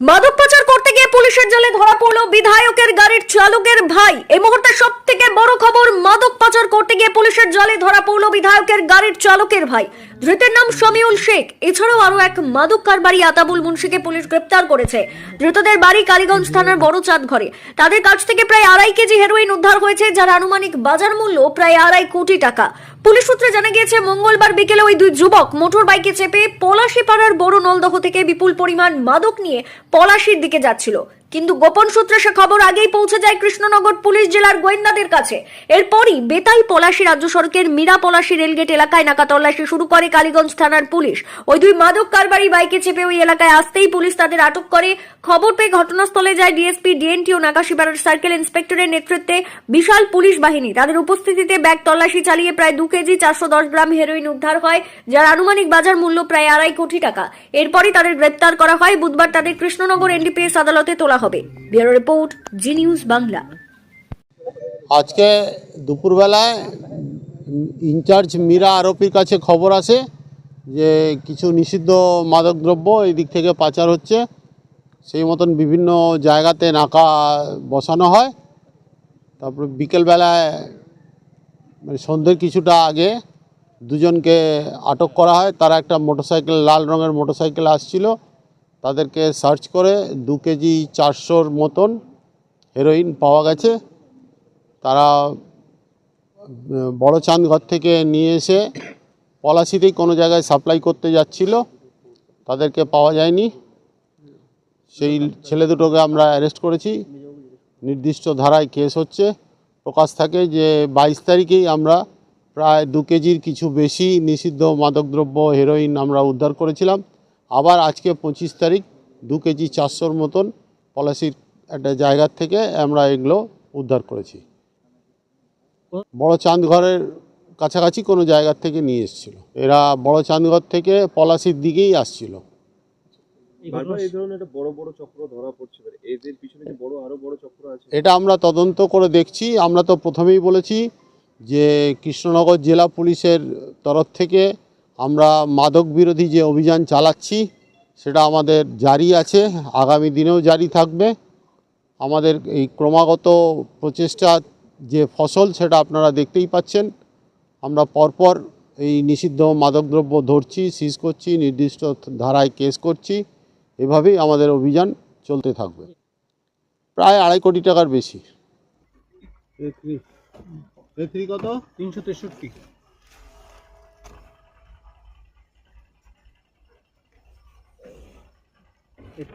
মাদক পাচার করতে গিয়ে পুলিশের জালে ধরা পড়ল বিধায়কের গাড়ির চালকের ভাই। এই মুহূর্তে সব থেকে বড় খবর মাদক পাচার করতে গিয়ে পুলিশের জালে ধরা পড়ল বিধায়কের গাড়ির চালকের ভাই। ধৃতের নাম শমিউল শেখ। এছাড়াও আরও এক মাদক কারবারি আতাবুল মুন্সিকে পুলিশ গ্রেপ্তার করেছে। ধৃতদের বাড়ি কালীগঞ্জ থানার বড় চাঁদ ঘরে তাদের কাছ থেকে প্রায় আড়াই কেজি হেরোইন উদ্ধার হয়েছে, যার আনুমানিক বাজার মূল্য প্রায় আড়াই কোটি টাকা। পুলিশ সূত্রে জানা গিয়েছে, মঙ্গলবার বিকেলে ওই দুই যুবক মোটর বাইকে চেপে পলাশীপাড়ার বড় নলদহ থেকে বিপুল পরিমাণ মাদক নিয়ে পলাশির দিকে যাচ্ছিল। কিন্তু গোপন সূত্রে সে খবর আগেই পৌঁছে যায় কৃষ্ণনগর পুলিশ জেলার গোয়েন্দাদের কাছে। এরপরই বেতাই পলাশী রাজ্য সড়কের মীরা পলাশী রেলগেট এলাকায় নাকা তল্লাশি শুরু করে কালীগঞ্জ থানার পুলিশ। ওই দুই মাদক কারবারি বাইকে চেপে ওই এলাকায় আসতেই পুলিশ তাদের আটক করে। খবর পেয়ে ঘটনাস্থলে যায় ডিএসপি, ডিএনটি ও নাকাশিপাড়ার সার্কেল ইন্সপেক্টরের নেতৃত্বে বিশাল পুলিশ বাহিনী। তাদের উপস্থিতিতে ব্যাগ তল্লাশি চালিয়ে প্রায় দু কেজি চারশো দশ গ্রাম হেরোইন উদ্ধার হয়, যার আনুমানিক বাজার মূল্য প্রায় আড়াই কোটি টাকা। এরপরই তাদের গ্রেপ্তার করা হয়। বুধবার তাদের কৃষ্ণনগর এনডিপিএস আদালতে তোলা হবে। Bureau report, Zee News Bangla. আজকে দুপুরবেলায় ইনচার্জ মীরা আরোপির কাছে খবর আসে যে কিছু নিষিদ্ধ মাদকদ্রব্য এই দিক থেকে পাচার হচ্ছে। সেই মতন বিভিন্ন জায়গাতে নাকা বসানো হয়। তারপরে বিকেলবেলায় মানে সন্ধ্যের কিছুটা আগে দুজনকে আটক করা হয়। তারা একটা মোটরসাইকেল, লাল রঙের মোটরসাইকেল আসছিল। তাদেরকে সার্চ করে দু কেজি চারশোর মতন হেরোইন পাওয়া গেছে। তারা, বড় চাঁদঘর থেকে নিয়ে এসে পলাশিতেই কোনো জায়গায় সাপ্লাই করতে যাচ্ছিল। তাদেরকে পাওয়া যায়নি। সেই ছেলে দুটোকে আমরা অ্যারেস্ট করেছি। নির্দিষ্ট ধারায় কেস হচ্ছে। প্রকাশ থাকে যে বাইশ তারিখেই আমরা প্রায় দু কেজির কিছু বেশি নিষিদ্ধ মাদকদ্রব্য হেরোইন আমরা উদ্ধার করেছিলাম। আবার আজকে পঁচিশ তারিখ দু কেজি চারশোর মতন পলাশির একটা জায়গার থেকে আমরা এগুলো উদ্ধার করেছি। বড় চাঁদঘরের কাছাকাছি কোনো জায়গার থেকে নিয়ে এসেছিল। এরা বড় চাঁদঘর থেকে পলাশির দিকেই আসছিল। এই ধরনের একটা বড় বড় চক্র ধরা পড়ছে এবার। এদের পিছনে যে বড় আরও বড় চক্র আছে। এটা আমরা তদন্ত করে দেখছি। আমরা তো প্রথমেই বলেছি যে কৃষ্ণনগর জেলা পুলিশের তরফ থেকে আমরা মাদক বিরোধী যে অভিযান চালাচ্ছি, সেটা আমাদের জারি আছে, আগামী দিনেও জারি থাকবে। আমাদের এই ক্রমাগত প্রচেষ্টা যে ফসল, সেটা আপনারা দেখতেই পাচ্ছেন। আমরা পরপর এই নিষিদ্ধ মাদকদ্রব্য ধরছি, সিজ করছি, নির্দিষ্ট ধারায় কেস করছি। এভাবেই আমাদের অভিযান চলতে থাকবে। প্রায় আড়াই কোটি টাকার বেশি। কত? তিনশো তেষট্টি। It's